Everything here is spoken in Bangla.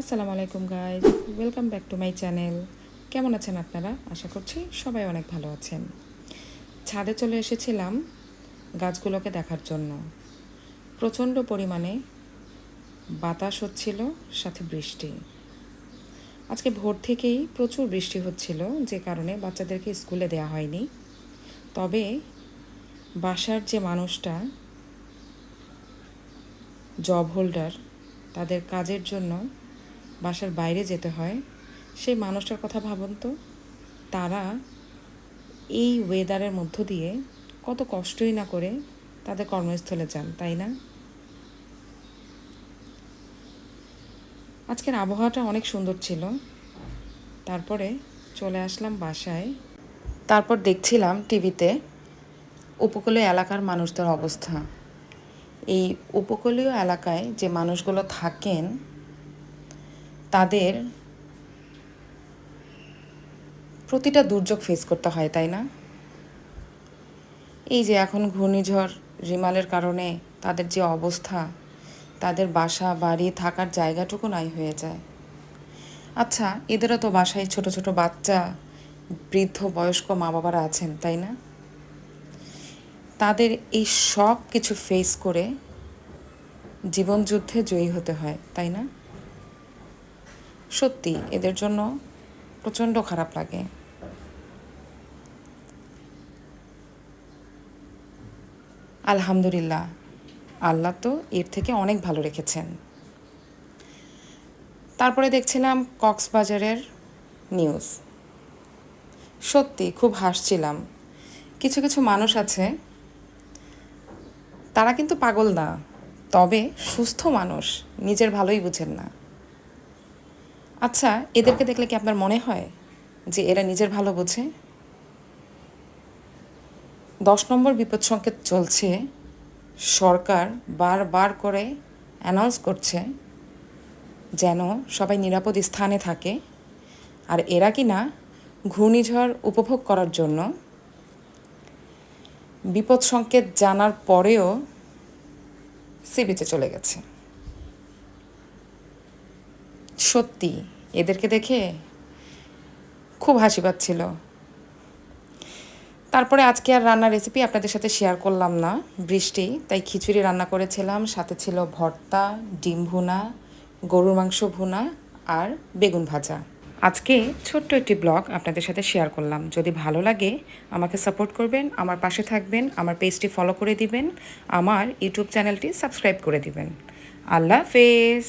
আসসালামু আলাইকুম guys welcome back to my channel কেমন আছেন আপনারা? আশা করছি সবাই অনেক ভালো আছেন। ছাদে চলে এসেছিলাম গাছগুলোকে দেখার জন্য। প্রচণ্ড পরিমাণে বাতাস হচ্ছিল, সাথে বৃষ্টি। আজকে ভোর থেকেই প্রচুর বৃষ্টি হচ্ছিল, যে কারণে বাচ্চাদেরকে স্কুলে দেওয়া হয়নি। তবে বাসার যে মানুষটা জব হোল্ডার তাদের কাজের জন্য বাসার বাইরে যেতে হয়, সেই মানুষটার কথা ভাবুন তো। তারা এই ওয়েদারের মধ্য দিয়ে কত কষ্টই না করে তাদের কর্মস্থলে যান, তাই না? আজকের আবহাওয়াটা অনেক সুন্দর ছিল। তারপরে চলে আসলাম বাসায়। তারপর দেখছিলাম টিভিতে উপকূলীয় এলাকার মানুষদের অবস্থা। এই উপকূলীয় এলাকায় যে মানুষগুলো থাকেন তাদের প্রতিটা দুর্যোগ ফেস করতে হয়, তাই না? এই যে এখন ঘূর্ণিঝড়, রিমালের কারণে তাদের যে অবস্থা, তাদের বাসা, বাড়ি থাকার জায়গাটুকু নাই হয়ে যায়। আচ্ছা এদেরও তো বাসায় ছোট ছোট বাচ্চা, বৃদ্ধ, বয়স্ক মা বাবারা আছেন, তাই না? তাদের এই সব কিছু ফেস করে জীবনযুদ্ধে জয়ী হতে হয়, তাই না? সত্যি, এদের জন্য প্রচণ্ড খারাপ লাগে। আলহামদুলিল্লাহ, আল্লাহ তো এর থেকে অনেক ভালো রেখেছেন। তারপরে দেখছিলাম কক্সবাজারের নিউজ। সত্যি, খুব হাসছিলাম। কিছু কিছু মানুষ আছে, তারা কিন্তু পাগল না, তবে সুস্থ মানুষ, নিজের ভালোই বুঝেন না। আচ্ছা এদেরকে দেখলে কি আপনার মনে হয় যে এরা নিজের ভালো বোঝে? দশ নম্বর বিপদ সংকেত চলছে। সরকার বারবার করে অ্যানাউন্স করছে যেন সবাই নিরাপদ স্থানে থাকে। আর এরা কি না ঘূর্ণিঝড় উপভোগ করার জন্য বিপদ সংকেত জানার পরেও সি বিচে চলে গেছে। সত্যি, এদেরকে দেখে খুব হাসি পাচ্ছিল। তারপরে আজকে আর রান্নার রেসিপি আপনাদের সাথে শেয়ার করলাম না। বৃষ্টি, তাই খিচুড়ি রান্না করেছিলাম, সাথে ছিল ভর্তা, ডিম ভুনা, গরুর মাংস ভুনা আর বেগুন ভাজা। আজকে ছোট্ট একটি ব্লগ আপনাদের সাথে শেয়ার করলাম। যদি ভালো লাগে, আমাকে সাপোর্ট করবেন, আমার পাশে থাকবেন, আমার পেজটি ফলো করে দিবেন, আমার ইউটিউব চ্যানেলটি সাবস্ক্রাইব করে দিবেন। আল্লাহ হাফেজ!